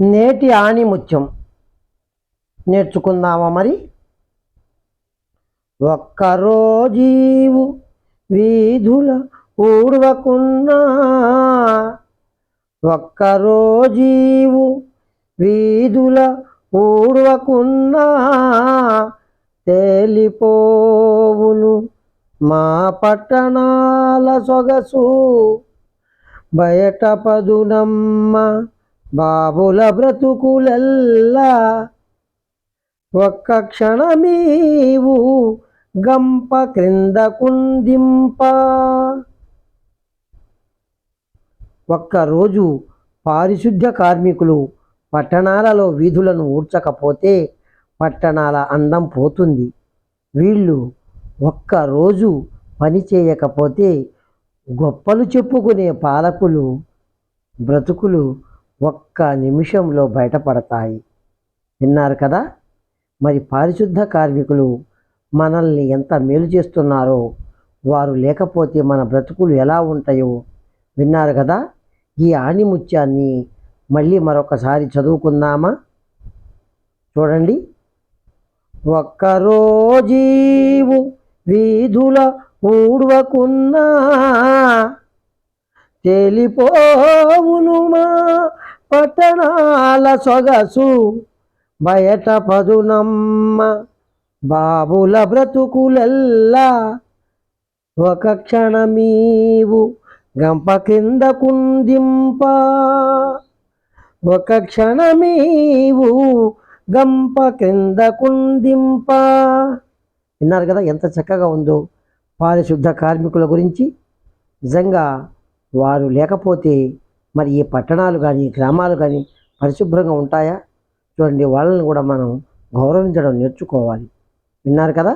నేటి ఆణిముత్యం. నేర్చుకుందామా మరి? ఒక్కరోజీవు వీధుల ఊడవకున్నా ఒక్కరోజీవు వీధుల ఊడవకున్నా తేలిపోవును మా పట్టణాల సొగసు బయట పదునమ్మ బాబుల బ్రతుకులల్లా. ఒక్క క్షణమీవు గంప క్రింద కుందింప. ఒక్కరోజు పారిశుద్ధ్య కార్మికులు పట్టణాలలో వీధులను ఊడ్చకపోతే పట్టణాల అందం పోతుంది. వీళ్ళు ఒక్కరోజు పని చేయకపోతే గొప్పలు చెప్పుకునే పాలకులు బ్రతుకులు ఒక్క నిమిషంలో బయటపడతాయి. విన్నారు కదా? మరి పారిశుద్ధ కార్మికులు మనల్ని ఎంత మేలు చేస్తున్నారో వారు లేకపోతే మన బ్రతుకులు ఎలా ఉంటాయో విన్నారు కదా? ఈ ఆణిముత్యాన్ని మళ్ళీ మరొకసారి చదువుకుందామా? చూడండి. ఒక్కరోజీవు వీధుల ఊడవకున్నా తెలిపోవును మా పట్టణాల సొగసు బయట పదునమ్మ బాబుల బ్రతుకులెల్లా. ఒక క్షణమీవు గంప కింద కుందింప. ఒక క్షణమీవు గంప క్రింద కుందింప. విన్నారు కదా ఎంత చక్కగా ఉందో పారిశుద్ధ కార్మికుల గురించి. నిజంగా వారు లేకపోతే మరి ఈ పట్టణాలు కానీ గ్రామాలు కానీ పరిశుభ్రంగా ఉంటాయా? చూడండి వాళ్ళని కూడా మనం గౌరవించడం నేర్చుకోవాలి. విన్నారు కదా?